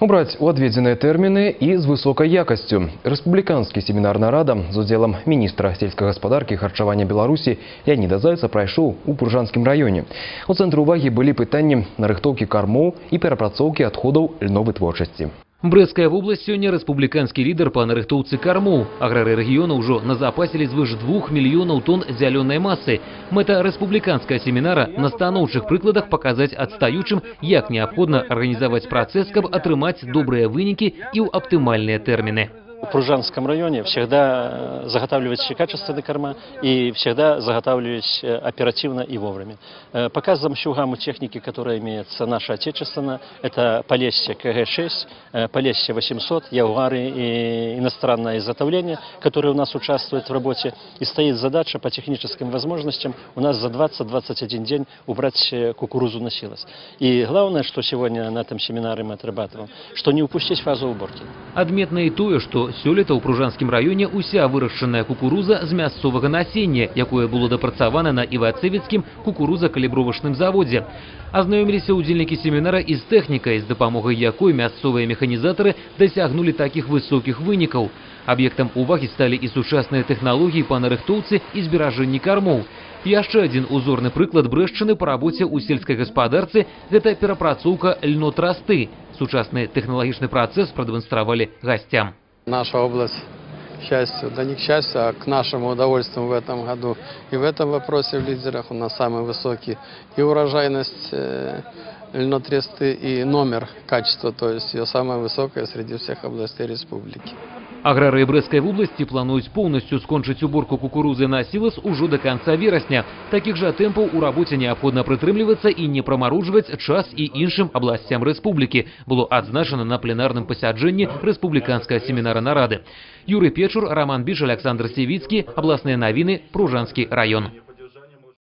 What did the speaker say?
Убраць у адведзеныя тэрміны і з высокай якасцю. Рэспубліканскі семінарна рада з удзелам міністра сельскай гаспадаркі і харчавання Беларусі Леоніда Зайца прайшоў у Пуржанскім раёне. У цэнтры ўвагі былі пытанні нарыхтоўкі кармоў і перапрацоўкі адходаў льновытворчасці. Брэская вобласць сёння рэспубліканскі лідар па нарыхтоўцы кармоў. Аграры рэгіёна ўжо назапасілі звыш 2 мільёнаў тонн зялёнай масы. Мэта рэспубліканская семінара на станоўчых прыкладах паказаць адстаючым, як неабходна арганізаваць працэс, каб атрымаць добрыя вынікі і ў аптымальныя тэрміны. В Пружанском районе всегда э, заготавливать качественные корма и всегда заготавливать э, оперативно и вовремя. Э, Показываем всю гамму техники, которая имеется наша отечественная. Это Полесье КГ-6, э, Полесье 800, Яугары и иностранное изготовление, которое у нас участвует в работе. И стоит задача по техническим возможностям у нас за 20-21 день убрать кукурузу на силос. И главное, что сегодня на этом семинаре мы отрабатываем, что не упустить фазу уборки. Адметна і тое, што сёлета ў пружанскім раёне ўся вырашчаная кукуруза з мясцовага насення, якое было дапрацавана на івацэвіцкім кукуруза-калібровачным заводзе. Азнаёміліся ўдзельнікі семінара і з тэхнікай, з дапамогай якой мясцовыя механізатары дасягнулі такіх высокіх вынікаў. Аб'ектам увагі сталі і сучасныя тэхналогіі па нарыхтоўцы і зберажэнні кармоў. Яшчэ адзін узорны прыклад брэшчыны па рабоце ў сельскай гаспадарцы – гэта перапрацоўка льнотрасты. Сучасны тэхналагічны працэс прадэманстравалі гасцям. Наша область, счастью, да не к счастью, а к нашему удовольствию в этом году. И в этом вопросе в лидерах у нас самый высокий и урожайность э, льнотресты, и номер качества, то есть ее самая высокая среди всех областей республики. Аграрыі Брэскай вобласці плануюць поўнасцю скончыць уборку кукурузы на сілас ужо до канца верасня. Такіх жа тэмпаў у рабоце неабходна прытрымлівацца і не прамаружваць час і іншым абласцям рэспублікі, было адзначана на пленарным пасяджэнні рэспубліканскага семінара нарады. Юрый Печур, Роман Біш, Александр Севіцкі, абласныя навіны, Пружанскі раён.